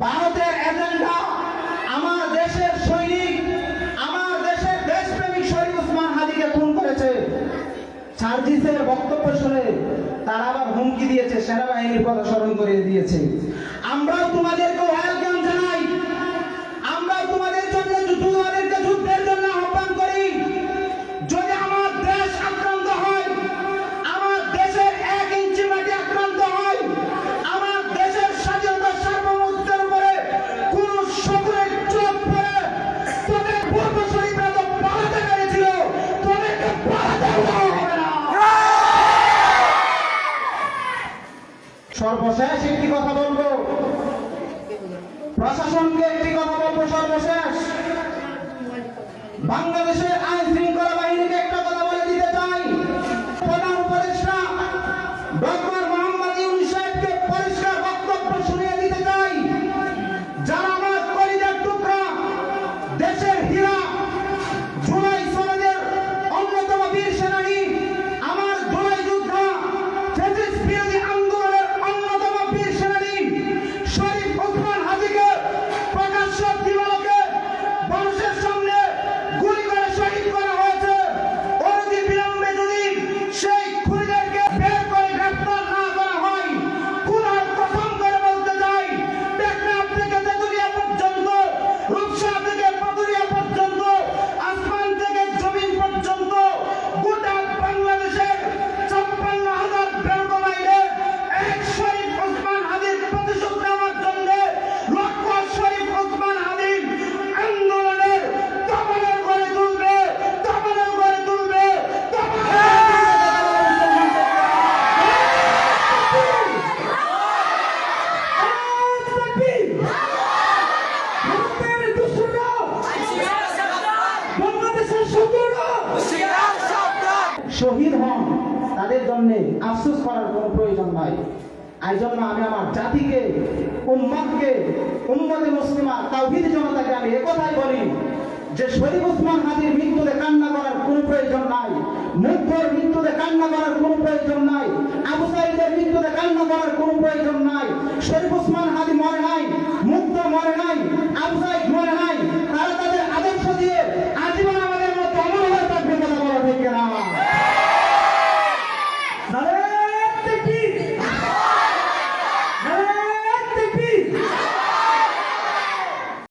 ভারতের এজেন্ডা আমার দেশের সৈনিক, আমার দেশের দেশপ্রেমিক শরীফ উসমান হাদিকে খুন করেছে। সার্জিসের বক্তব্য শুনে তারা আবার হুমকি দিয়েছে, সেনাবাহিনীর কথা স্মরণ করিয়ে দিয়েছে। আমরাও তোমাদেরকে সর্বশেষ একটি কথা বলব। প্রশাসনকে একটি কথা বলব সর্বশেষ। বাংলাদেশের শহীদ হন তাদের জন্য আফসোস করার কোনো প্রয়োজন নাই। এই জন্য আমি আমার জাতিকে উম্মাদকে উম্মদে মুসলিমা, তাওহিদ জনতাকে আমি একথাই বলি যে শরীফ উসমান হাদির মৃত্যুতে কান্না করার কোনো প্রয়োজন নাই। মুগ্ধর মৃত্যুতে কান্না করার কোনো প্রয়োজন নাই। আবু সাইদের মৃত্যুতে কান্না করার কোনো প্রয়োজন নাই। শরীফ উসমান হাদি